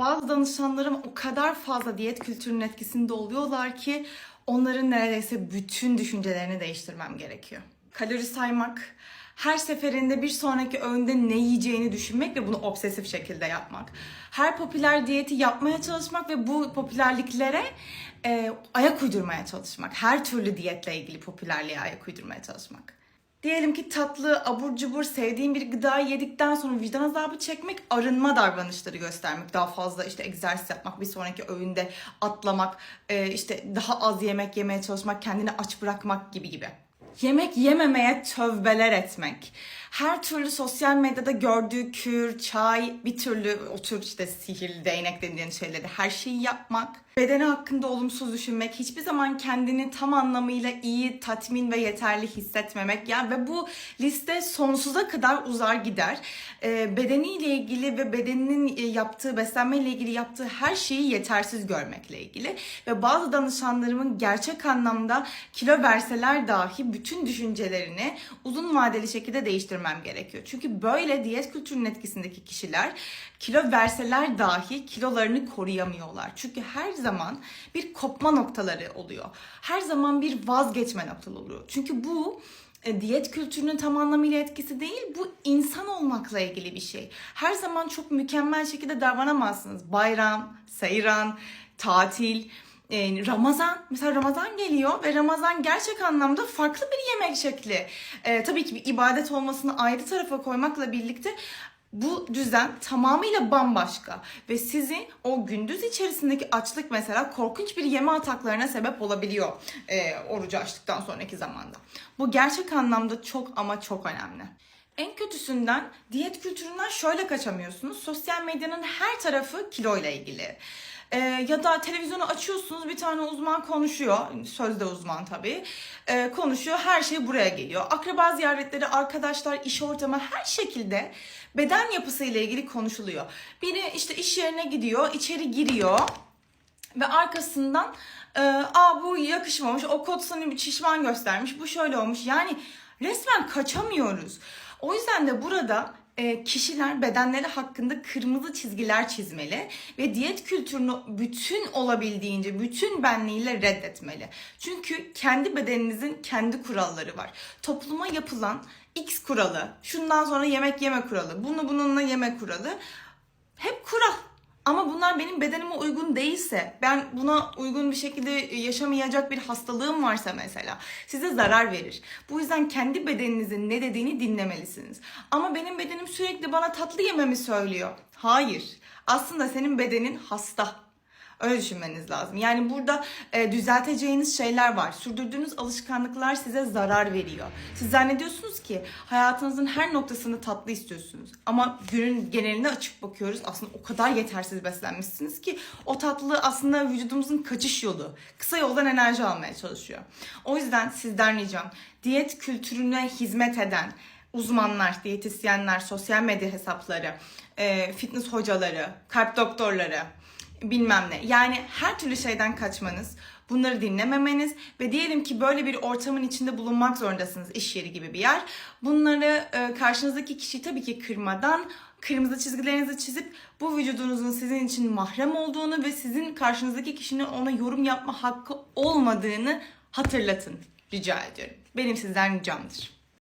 Bazı danışanlarım o kadar fazla diyet kültürünün etkisinde oluyorlar ki onların neredeyse bütün düşüncelerini değiştirmem gerekiyor. Kalori saymak, her seferinde bir sonraki öğünde ne yiyeceğini düşünmek ve bunu obsesif şekilde yapmak. Her popüler diyeti yapmaya çalışmak ve bu popülerliklere e, ayak uydurmaya çalışmak. Her türlü diyetle ilgili popülerliğe ayak uydurmaya çalışmak. Diyelim ki tatlı, abur cubur, sevdiğin bir gıdayı yedikten sonra vicdan azabı çekmek, arınma davranışları göstermek, daha fazla işte egzersiz yapmak, bir sonraki öğünde atlamak, e, işte daha az yemek yemeye çalışmak, kendini aç bırakmak gibi gibi. Yemek yememeye tövbeler etmek. Her türlü sosyal medyada gördüğü kür, çay, bir türlü o tür işte sihirli değnek denilen şeyleri her şeyi yapmak. Bedeni hakkında olumsuz düşünmek, hiçbir zaman kendini tam anlamıyla iyi, tatmin ve yeterli hissetmemek. Yani ve bu liste sonsuza kadar uzar gider. Ee, bedeniyle ilgili ve bedeninin e, yaptığı, beslenmeyle ilgili yaptığı her şeyi yetersiz görmekle ilgili. Ve bazı danışanlarımın gerçek anlamda kilo verseler dahi bütün düşüncelerini uzun vadeli şekilde değiştirmem gerekiyor. Çünkü böyle diyet kültürünün etkisindeki kişiler kilo verseler dahi kilolarını koruyamıyorlar. Çünkü her zaman bir kopma noktaları oluyor. Her zaman bir vazgeçme noktaları oluyor. Çünkü bu e, diyet kültürünün tam anlamıyla etkisi değil, bu insan olmakla ilgili bir şey. Her zaman çok mükemmel şekilde davranamazsınız. Bayram, seyran, tatil, Ramazan mesela Ramazan geliyor ve Ramazan gerçek anlamda farklı bir yemek şekli. E, tabii ki bir ibadet olmasını ayrı tarafa koymakla birlikte bu düzen tamamıyla bambaşka ve sizi o gündüz içerisindeki açlık mesela korkunç bir yeme ataklarına sebep olabiliyor e, orucu açtıktan sonraki zamanda. Bu gerçek anlamda çok ama çok önemli. En kötüsünden diyet kültüründen şöyle kaçamıyorsunuz. Sosyal medyanın her tarafı kiloyla ilgili. Ee, ya da televizyonu açıyorsunuz bir tane uzman konuşuyor. Sözde uzman tabii. Ee, konuşuyor her şey buraya geliyor. Akraba ziyaretleri, arkadaşlar, iş ortamı her şekilde beden yapısıyla ilgili konuşuluyor. Biri işte iş yerine gidiyor, içeri giriyor ve arkasından e, aa bu yakışmamış, o kot sana bir şişman göstermiş, bu şöyle olmuş. Yani resmen kaçamıyoruz. O yüzden de burada e, kişiler bedenleri hakkında kırmızı çizgiler çizmeli ve diyet kültürünü bütün olabildiğince bütün benliğiyle reddetmeli. Çünkü kendi bedeninizin kendi kuralları var. Topluma yapılan X kuralı, şundan sonra yemek yeme kuralı, bunu bununla yeme kuralı hep kural. Ama bunlar benim bedenime uygun değilse, ben buna uygun bir şekilde yaşamayacak bir hastalığım varsa mesela size zarar verir. Bu yüzden kendi bedeninizin ne dediğini dinlemelisiniz. Ama benim bedenim sürekli bana tatlı yememi söylüyor. Hayır. Aslında senin bedenin hasta. Öyle düşünmeniz lazım. Yani burada e, düzelteceğiniz şeyler var. Sürdürdüğünüz alışkanlıklar size zarar veriyor. Siz zannediyorsunuz ki hayatınızın her noktasını tatlı istiyorsunuz. Ama günün geneline açık bakıyoruz. Aslında o kadar yetersiz beslenmişsiniz ki o tatlı aslında vücudumuzun kaçış yolu. Kısa yoldan enerji almaya çalışıyor. O yüzden sizden ricam diyet kültürüne hizmet eden uzmanlar, diyetisyenler, sosyal medya hesapları, e, fitness hocaları, kalp doktorları, bilmem ne. Yani her türlü şeyden kaçmanız, bunları dinlememeniz ve diyelim ki böyle bir ortamın içinde bulunmak zorundasınız iş yeri gibi bir yer. Bunları e, karşınızdaki kişiyi tabii ki kırmadan kırmızı çizgilerinizi çizip bu vücudunuzun sizin için mahrem olduğunu ve sizin karşınızdaki kişinin ona yorum yapma hakkı olmadığını hatırlatın rica ediyorum. Benim sizden ricamdır.